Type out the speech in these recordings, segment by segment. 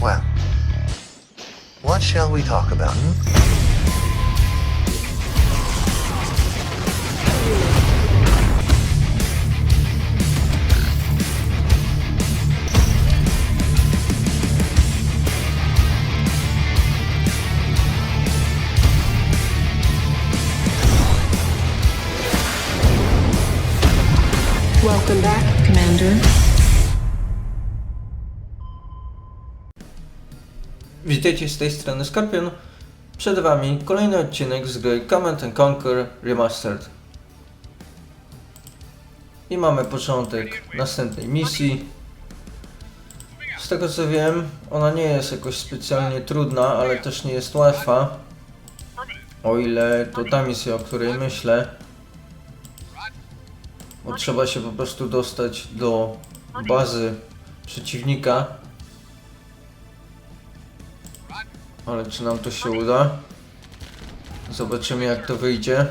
Well, what shall we talk about? hmm? Welcome back, Commander. Witajcie z tej strony Skorpion. Przed Wami kolejny odcinek z gry Command and Conquer Remastered. I mamy początek następnej misji. Z tego co wiem, ona nie jest jakoś specjalnie trudna, ale też nie jest łatwa. O ile to ta misja, o której myślę. Bo trzeba się po prostu dostać do bazy przeciwnika. Ale czy nam to się uda? Zobaczymy jak to wyjdzie.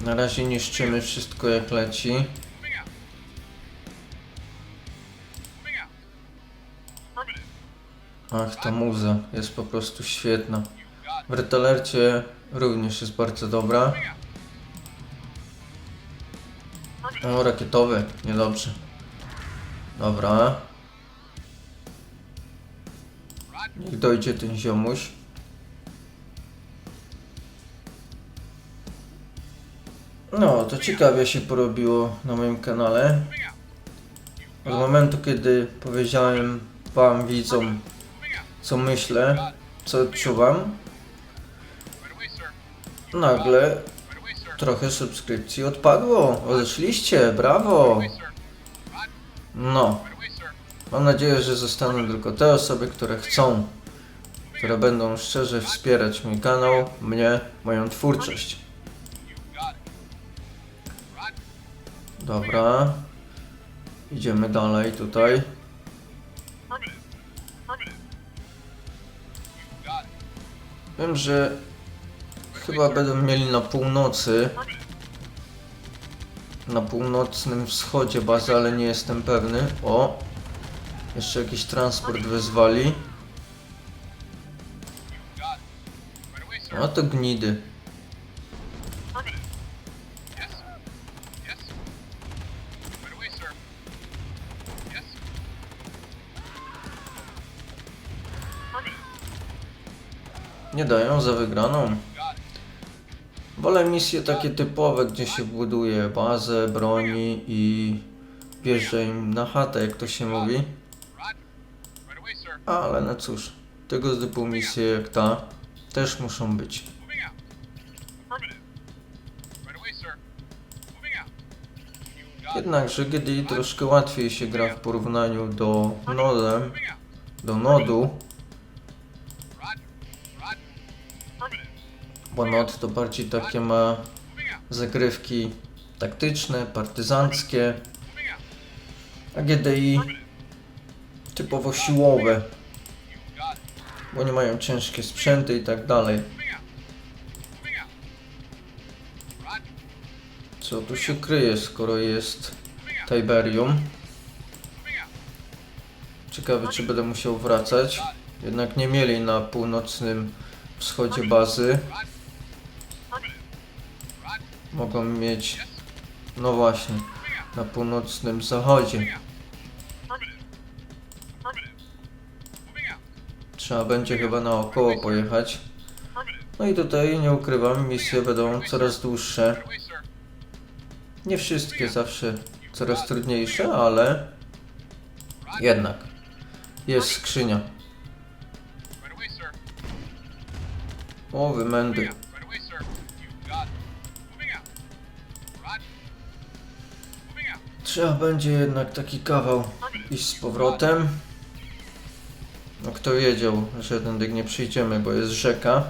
Na razie niszczymy wszystko jak leci. Ach, ta muza jest po prostu świetna. W Retalercie również jest bardzo dobra. O, rakietowy, niedobrze. Dobra. Niech dojdzie ten ziomuś. No, to ciekawie się porobiło na moim kanale. Od momentu, kiedy powiedziałem wam widzom, co myślę, co odczuwam, nagle trochę subskrypcji odpadło. Odeszliście, brawo! No, mam nadzieję, że zostaną tylko te osoby, które chcą, które będą szczerze wspierać mój kanał, mnie, moją twórczość. Dobra. Idziemy dalej tutaj. Wiem, że chyba będą mieli na północy. Na północnym wschodzie bazę, ale nie jestem pewny. O! Jeszcze jakiś transport wezwali. A to gnidy. Nie dają za wygraną. Wolę misje takie typowe, gdzie się buduje bazę, broni i bierze im na chatę, jak to się mówi. Ale no cóż, tego typu misje jak ta też muszą być. Jednakże GDI troszkę łatwiej się gra w porównaniu do nodem, do nodu, bo nod to bardziej takie ma zagrywki taktyczne, partyzanckie, a GDI typowo siłowe, bo nie mają ciężkie sprzęty i tak dalej. Co tu się kryje, skoro jest Tiberium? Ciekawe, czy będę musiał wracać. Jednak nie mieli na północnym wschodzie bazy. Mogą mieć, no właśnie, na północnym zachodzie. Trzeba będzie chyba naokoło pojechać. No i tutaj, nie ukrywam, misje będą coraz dłuższe. Nie wszystkie zawsze coraz trudniejsze, ale jednak jest skrzynia. O, wymędy. Trzeba będzie jednak taki kawał iść z powrotem. No kto wiedział, że tędy nie przyjdziemy, bo jest rzeka.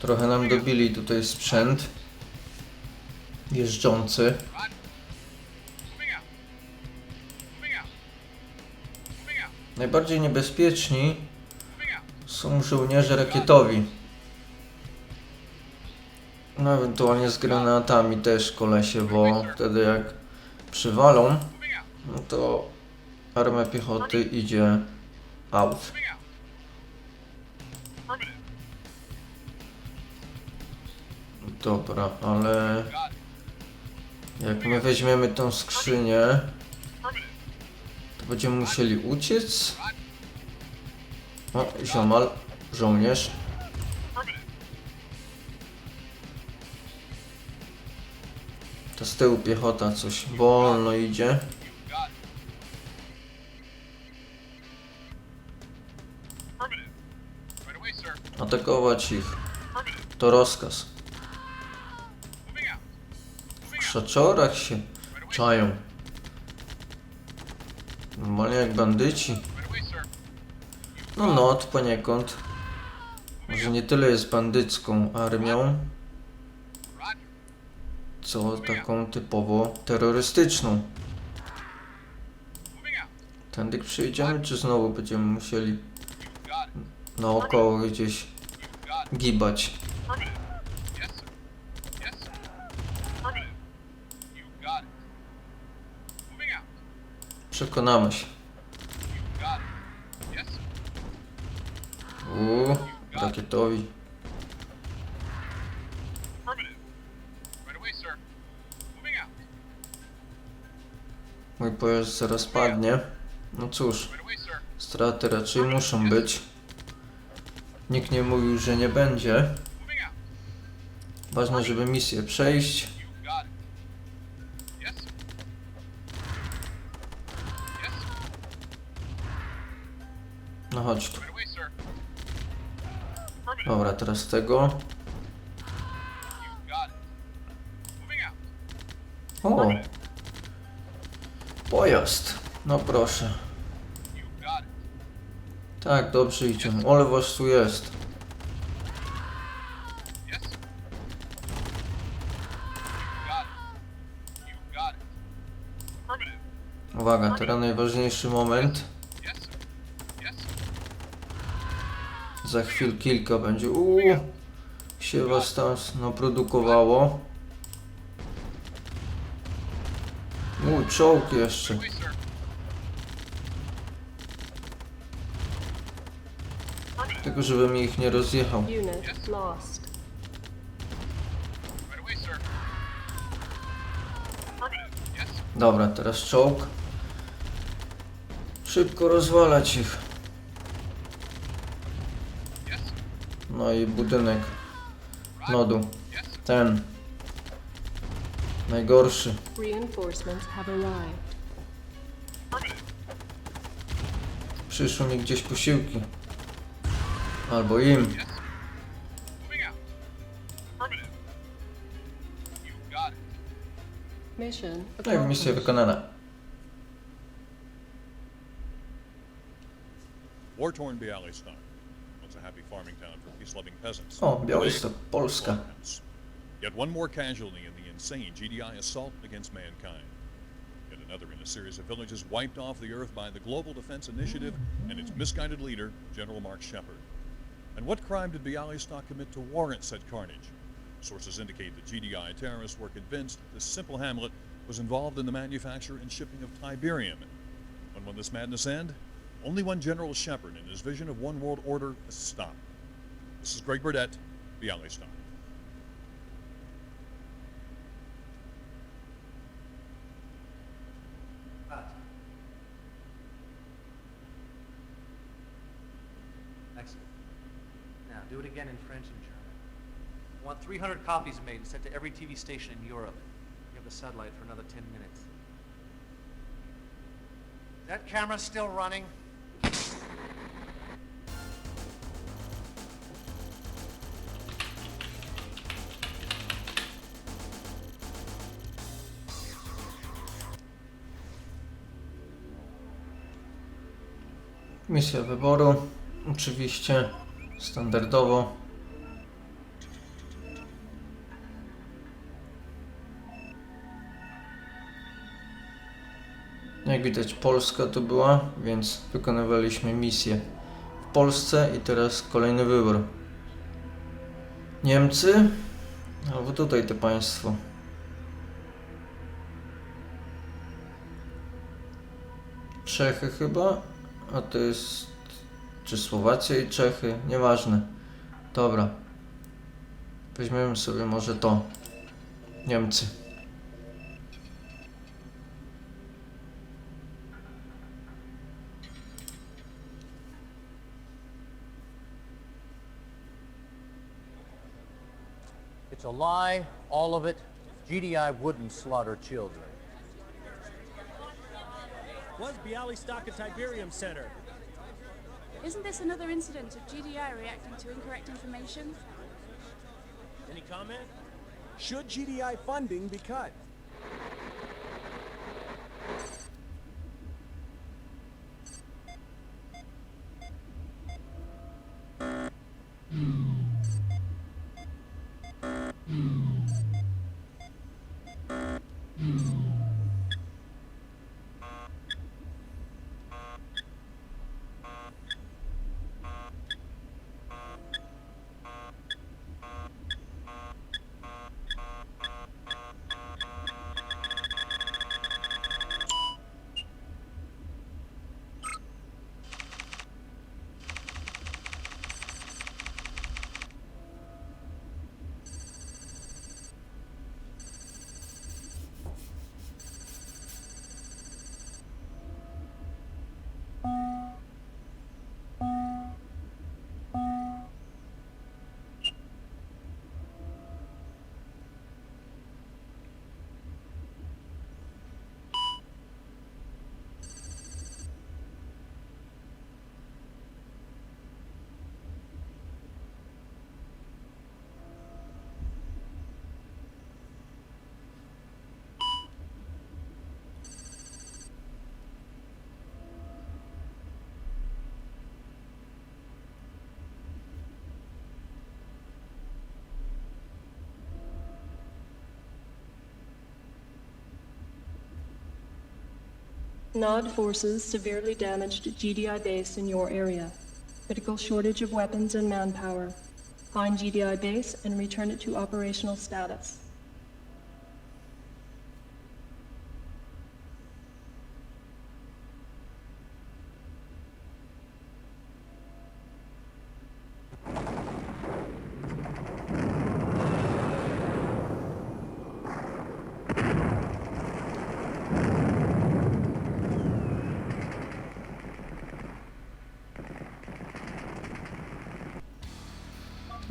Trochę nam dobili tutaj sprzęt jeżdżący. Najbardziej niebezpieczni są żołnierze rakietowi. No ewentualnie z granatami też kolesie, bo wtedy jak przywalą, no to armia piechoty idzie out. Dobra, ale jak my weźmiemy tą skrzynię, to będziemy musieli uciec. O, ziomal, żołnierz. Tyłu piechota coś wolno idzie. Atakować ich. To rozkaz. W krzaczorach się czają. Normalnie jak bandyci. No not poniekąd. Może nie tyle jest bandycką armią, co taką typowo terrorystyczną. Tędy przyjdziemy, czy znowu będziemy musieli naokoło gdzieś gibać? Przekonamy się. Uuu, rakietowi. Mój pojazd zaraz padnie. No cóż, straty raczej muszą być. Nikt nie mówił, że nie będzie. Ważne, żeby misję przejść. No chodź tu. Dobra, teraz tego. O! Pojazd. No proszę. Tak, dobrze idzie. Ale was tu jest. Uwaga, teraz najważniejszy moment. Za chwil kilka będzie. Uuu, się was tam naprodukowało. Mój czołg jeszcze. Tylko żebym ich nie rozjechał. Dobra, teraz czołg. Szybko rozwalać ich. No i budynek nodu. Ten. Najgorszy. Przyszły mi gdzieś posiłki. Albo im. Mission No i misja wykonana. War-torn a happy farming town for peace-loving peasants. O, Białystok, Polska. Yet one more casualty in the insane GDI assault against mankind. Yet another in a series of villages wiped off the earth by the Global Defense Initiative and its misguided leader, General Mark Shepard. And what crime did Bialystok commit to warrant such carnage? Sources indicate that GDI terrorists were convinced this simple hamlet was involved in the manufacture and shipping of Tiberium. When will this madness end? Only one General Shepard and his vision of one world order has stopped. This is Greg Burdett, Bialystok. Excellent. Now, do it again in French and German. I want 300 copies made and sent to every TV station in Europe. You have the satellite for another 10 minutes. Is that camera still running? Misja wyboru. Oczywiście standardowo. Jak widać Polska to była, więc wykonywaliśmy misję w Polsce i teraz kolejny wybór. Niemcy? Albo tutaj to państwo. Czechy chyba? A to jest... Czy Słowacja i Czechy? Nieważne. Dobra. Weźmiemy sobie może to. Niemcy. It's a lie, all of it. GDI wouldn't slaughter children. Was Bialystok a Tiberium Center? Isn't this another incident of GDI reacting to incorrect information? Any comment? Should GDI funding be cut? Nod forces severely damaged GDI base in your area. Critical shortage of weapons and manpower. Find GDI base and return it to operational status.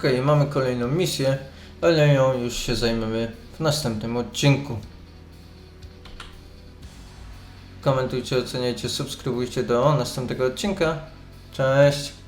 Ok, mamy kolejną misję, ale ją już się zajmiemy w następnym odcinku. Komentujcie, oceniajcie, subskrybujcie do następnego odcinka. Cześć!